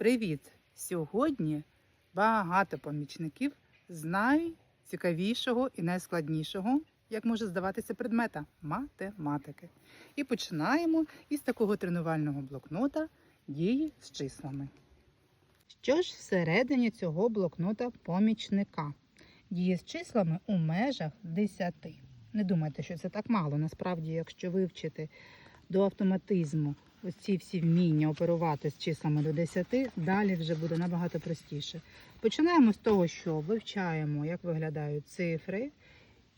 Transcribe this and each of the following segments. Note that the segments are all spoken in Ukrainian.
Привіт! Сьогодні багато помічників з найцікавішого і найскладнішого, як може здаватися, предмета математики. І починаємо із такого тренувального блокнота дії з числами. Що ж всередині цього блокнота помічника? Дії з числами у межах 10. Не думайте, що це так мало. Насправді, якщо вивчити до автоматизму ось ці всі вміння оперувати з числами до 10, далі вже буде набагато простіше. Починаємо з того, що вивчаємо, як виглядають цифри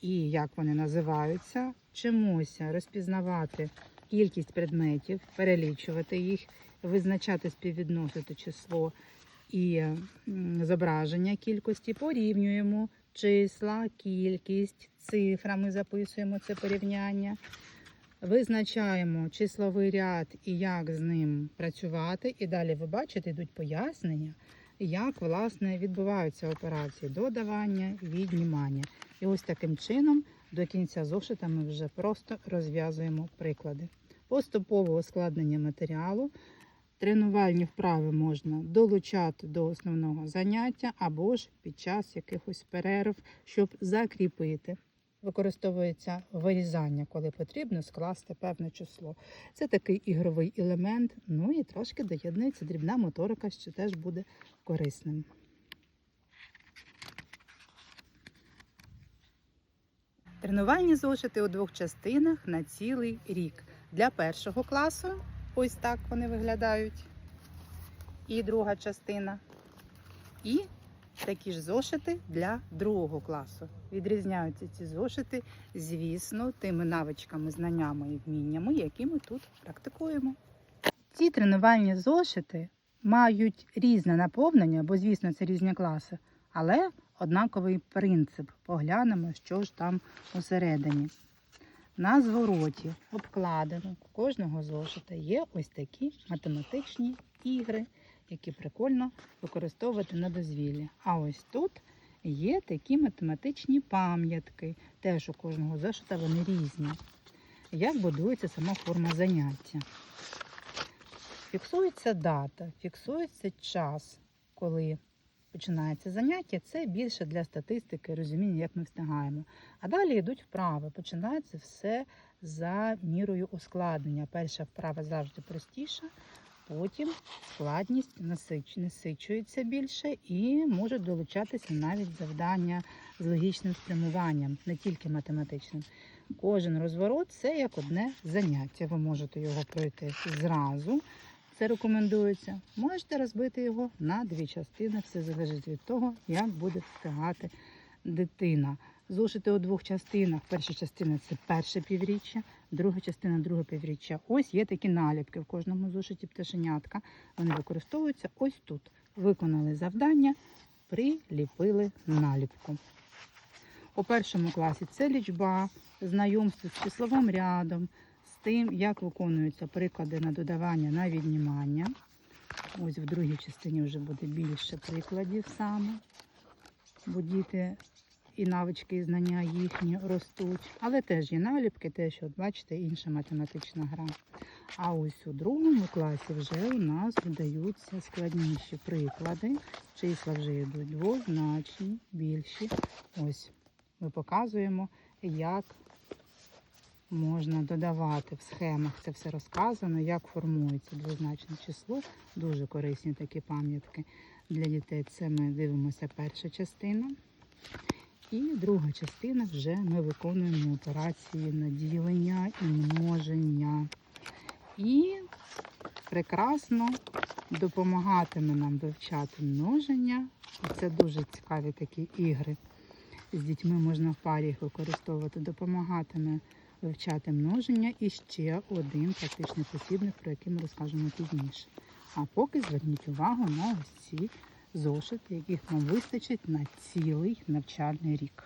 і як вони називаються. Вчимося розпізнавати кількість предметів, перелічувати їх, визначати співвідносити число і зображення кількості, порівнюємо числа, кількість, цифрами записуємо це порівняння. Визначаємо числовий ряд і як з ним працювати. І далі ви бачите, йдуть пояснення, як власне відбуваються операції додавання, віднімання. І ось таким чином до кінця зошита ми вже просто розв'язуємо приклади. Поступове ускладнення матеріалу. Тренувальні вправи можна долучати до основного заняття або ж під час якихось перерв, щоб закріпити. Використовується вирізання, коли потрібно скласти певне число. Це такий ігровий елемент. Ну і трошки доєднується дрібна моторика, що теж буде корисним. Тренувальні зошити у двох частинах на цілий рік. Для першого класу ось так вони виглядають. І друга частина. І такі ж зошити для другого класу. Відрізняються ці зошити, звісно, тими навичками, знаннями і вміннями, які ми тут практикуємо. Ці тренувальні зошити мають різне наповнення, бо, звісно, це різні класи, але однаковий принцип. Поглянемо, що ж там усередині. На звороті обкладено кожного зошита є ось такі математичні ігри, які прикольно використовувати на дозвіллі. А ось тут є такі математичні пам'ятки. Теж у кожного зошита вони різні. Як будується сама форма заняття? Фіксується дата, фіксується час, коли починається заняття. Це більше для статистики, розуміння, як ми встигаємо. А далі йдуть вправи. Починається все за мірою ускладнення. Перша вправа завжди простіша, потім складність насич- насичується більше і можуть долучатися навіть завдання з логічним спрямуванням, не тільки математичним. Кожен розворот це як одне заняття. Ви можете його пройти зразу. Це рекомендується. Можете розбити його на дві частини. Все залежить від того, як буде встигати дитина. Зошити у двох частинах. Перша частина це перше півріччя, друга частина друге півріччя. Ось є такі наліпки в кожному зошиті пташенятка. Вони використовуються ось тут. Виконали завдання, приліпили наліпку. У першому класі це лічба, знайомство з числовим рядом, з тим, як виконуються приклади на додавання на віднімання. Ось в другій частині вже буде більше прикладів саме, бо діти і навички, і знання їхні ростуть. Але теж є наліпки, теж, от бачите, інша математична гра. А ось у другому класі вже у нас додаються складніші приклади. Числа вже йдуть двозначні, більші. Ось ми показуємо, як можна додавати в схемах. Це все розказано, як формується двозначне число. Дуже корисні такі пам'ятки для дітей. Це ми дивимося перша частина. І друга частина вже ми виконуємо операції наділення і множення. І прекрасно допомагатиме нам вивчати множення. Це дуже цікаві такі ігри. З дітьми можна в парі їх використовувати, допомагатиме вивчати множення і ще один практичний посібник, про який ми розкажемо пізніше. А поки зверніть увагу на ось ці зошити, яких вам вистачить на цілий навчальний рік.